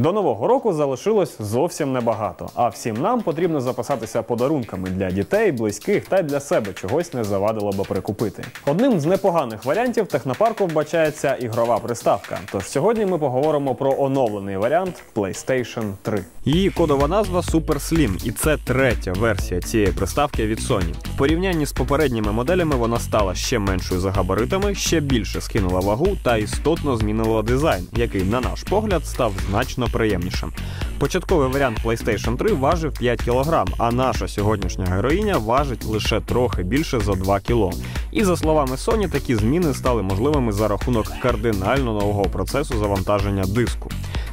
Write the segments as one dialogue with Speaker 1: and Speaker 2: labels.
Speaker 1: До нового року залишилось зовсім небагато, а всім нам потрібно запасатися подарунками для дітей, близьких та для себе чогось не завадило би прикупити. Одним з непоганих варіантів технопарку вбачається ігрова приставка. Тож сьогодні ми поговоримо про оновлений варіант PlayStation 3. Її кодова назва Super Slim, і це третя версія цієї приставки від Sony. В порівнянні з попередніми моделями вона стала ще меншою за габаритами, ще більше скинула вагу та істотно змінила дизайн, який, на наш погляд, став значно приємнішим. Початковий варіант PlayStation 3 важив 5 кг, а наша сьогоднішня героїня важить лише трохи більше за 2 кг. І за словами Sony, такі зміни стали можливими за рахунок кардинально нового процесу завантаження диску.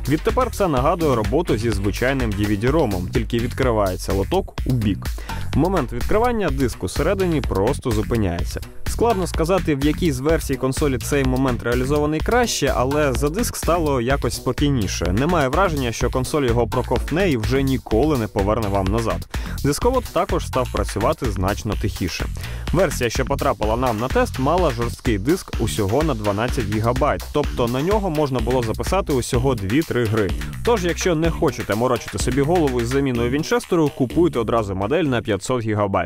Speaker 1: Відтепер це нагадує роботу зі звичайним DVD-ромом, тільки відкривається лоток у бік. Момент відкривання диск усередині просто зупиняється. Складно сказати, в якій з версій консолі цей момент реалізований краще, але за диск стало якось спокійніше. Немає враження, що консоль його проковтне і вже ніколи не поверне вам назад. Дисковод також став працювати значно тихіше. Версія, що потрапила нам на тест, мала жорсткий диск усього на 12 ГБ, тобто на нього можна було записати усього 2-3 гри. Тож, якщо не хочете морочити собі голову із заміною Вінчестеру, купуйте одразу модель на 500 ГБ.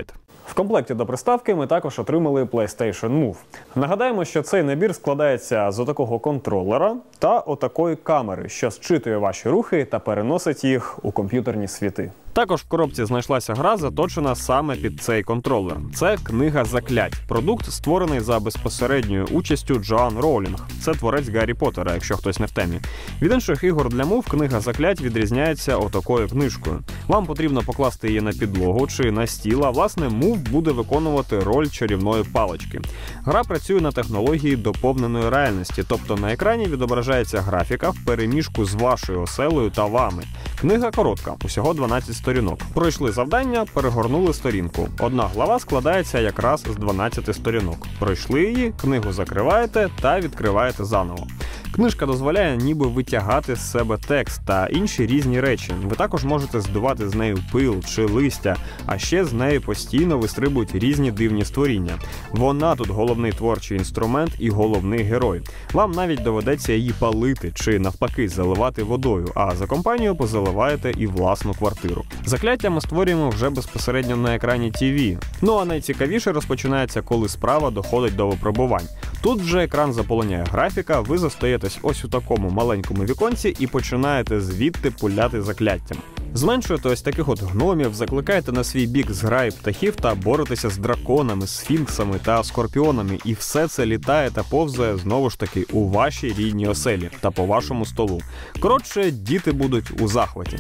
Speaker 1: В комплекті до приставки ми також отримали PlayStation Move. Нагадаємо, що цей набір складається з отакого контролера та отакої камери, що зчитує ваші рухи та переносить їх у комп'ютерні світи. Також в коробці знайшлася гра, заточена саме під цей контролер. Це книга заклять. Продукт створений за безпосередньою участю Джоан Роулінг. Це творець Гаррі Поттера, якщо хтось не в темі. Від інших ігор для мув книга заклять відрізняється отакою книжкою. Вам потрібно покласти її на підлогу чи на стіл, а власне мув буде виконувати роль чарівної палички. Гра працює на технології доповненої реальності, тобто на екрані відображається графіка в переміжку з вашою оселею та вами. Книга коротка, усього 12 сторінок. Пройшли завдання, перегорнули сторінку. Одна глава складається якраз з 12 сторінок. Пройшли її, книгу закриваєте та відкриваєте заново. Книжка дозволяє ніби витягати з себе текст та інші різні речі. Ви також можете здувати з нею пил чи листя, а ще з нею постійно вистрибують різні дивні створіння. Вона тут головний творчий інструмент і головний герой. Вам навіть доведеться її палити чи навпаки заливати водою, а за компанію позаливаєте і власну квартиру. Закляття ми створюємо вже безпосередньо на екрані TV. Ну а найцікавіше розпочинається, коли справа доходить до випробувань. Тут вже екран заполоняє графіка, ви застаєтесь ось у такому маленькому віконці і починаєте звідти пуляти закляттям. Зменшуєте ось таких от гномів, закликаєте на свій бік зграї птахів та боретеся з драконами, сфінксами та скорпіонами, і все це літає та повзає знову ж таки у вашій рідній оселі та по вашому столу. Коротше, діти будуть у захваті.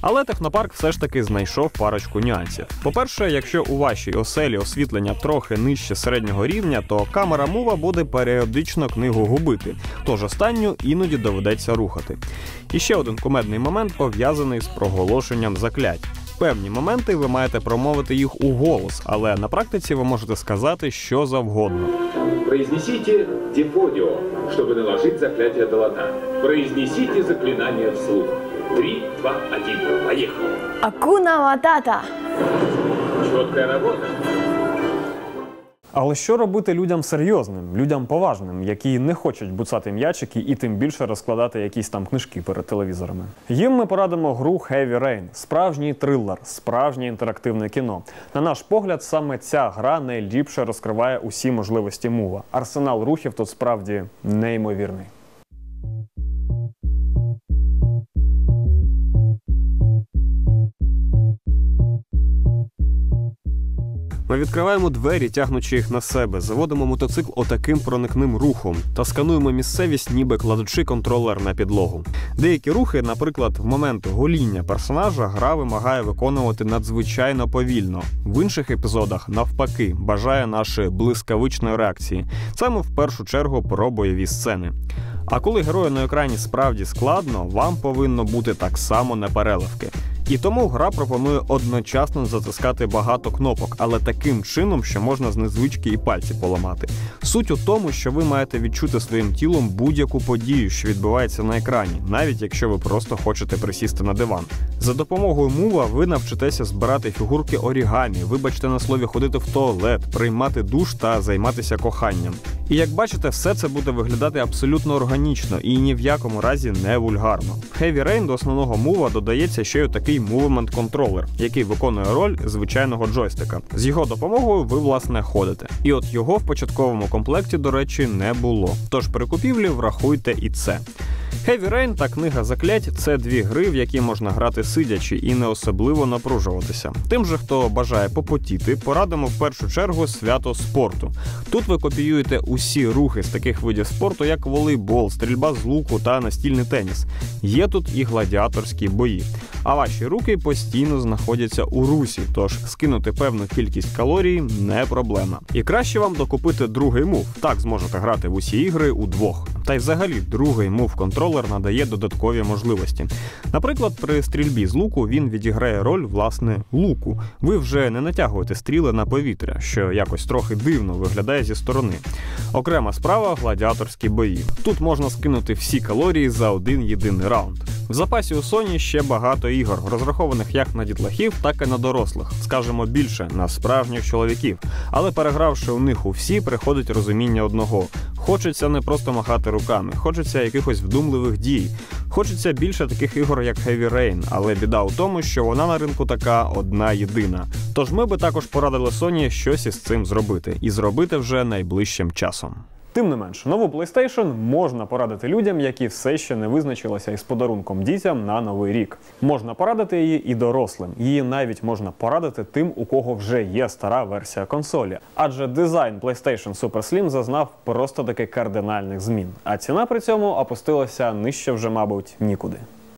Speaker 1: Але технопарк все ж таки знайшов парочку нюансів. По-перше, якщо у вашій оселі освітлення трохи нижче середнього рівня, то камера мова буде періодично книгу губити, тож останню іноді доведеться рухати. І ще один кумедний момент пов'язаний з проголошенням заклять. Певні моменти ви маєте промовити їх у голос, але на практиці ви можете сказати що завгодно.
Speaker 2: Произнесите дифодио, чтобы наложить заклятие Далата. Произнесите заклинание вслух. Три, два, один. Поехали.
Speaker 3: Акуна Матата.
Speaker 2: Четкая работа.
Speaker 1: Але що робити людям серйозним, людям поважним, які не хочуть буцати м'ячики і тим більше розкладати якісь там книжки перед телевізорами? Їм ми порадимо гру Heavy Rain – справжній трилер, справжнє інтерактивне кіно. На наш погляд, саме ця гра найліпше розкриває усі можливості мува. Арсенал рухів тут справді неймовірний. Ми відкриваємо двері, тягнучи їх на себе, заводимо мотоцикл отаким проникним рухом та скануємо місцевість, ніби кладучи контролер на підлогу. Деякі рухи, наприклад, в момент гоління персонажа, гра вимагає виконувати надзвичайно повільно. В інших епізодах, навпаки, бажає нашої блискавичної реакції. Саме в першу чергу про бойові сцени. А коли герою на екрані справді складно, вам повинно бути так само непереливки. І тому гра пропонує одночасно затискати багато кнопок, але таким чином, що можна з незвички і пальці поламати. Суть у тому, що ви маєте відчути своїм тілом будь-яку подію, що відбувається на екрані, навіть якщо ви просто хочете присісти на диван. За допомогою мува ви навчитеся збирати фігурки орігамі, вибачте на слові ходити в туалет, приймати душ та займатися коханням. І як бачите, все це буде виглядати абсолютно органічно і ні в якому разі не вульгарно. В Heavy Rain до основного мува додається ще й такий Movement Controller, який виконує роль звичайного джойстика. З його допомогою ви власне ходите. І от його в початковому комплекті, до речі, не було. Тож при купівлі врахуйте і це. Heavy Rain та книга заклять це дві гри, в які можна грати сидячи і не особливо напружуватися. Тим же, хто бажає попотіти, порадимо в першу чергу свято спорту. Тут ви копіюєте усі рухи з таких видів спорту, як волейбол, стрільба з луку та настільний теніс. Є тут і гладіаторські бої. А ваші руки постійно знаходяться у русі, тож скинути певну кількість калорій не проблема. І краще вам докупити другий мув. Так зможете грати в усі ігри удвох. Та й взагалі другий мув контролер надає додаткові можливості. Наприклад, при стрільбі з луку він відіграє роль власне луку. Ви вже не натягуєте стріли на повітря, що якось трохи дивно виглядає зі сторони. Окрема справа гладіаторські бої. Тут можна скинути всі калорії за один єдиний раунд. В запасі у Sony ще багато ігор, розрахованих як на дітлахів, так і на дорослих, скажімо більше на справжніх чоловіків. Але перегравши у них у всі, приходить розуміння одного: хочеться не просто махати руками, хочеться якихось вдумливих дій. Хочеться більше таких ігор, як Heavy Rain, але біда у тому, що вона на ринку така одна єдина. Тож ми би також порадили Sony щось із цим зробити, і зробити вже найближчим часом. Тим не менш, нову PlayStation можна порадити людям, які все ще не визначилися із подарунком дітям на новий рік. Можна порадити її і дорослим. Її навіть можна порадити тим, у кого вже є стара версія консолі. Адже дизайн PlayStation Super Slim зазнав просто таки кардинальних змін. А ціна при цьому опустилася нижче вже, мабуть, нікуди.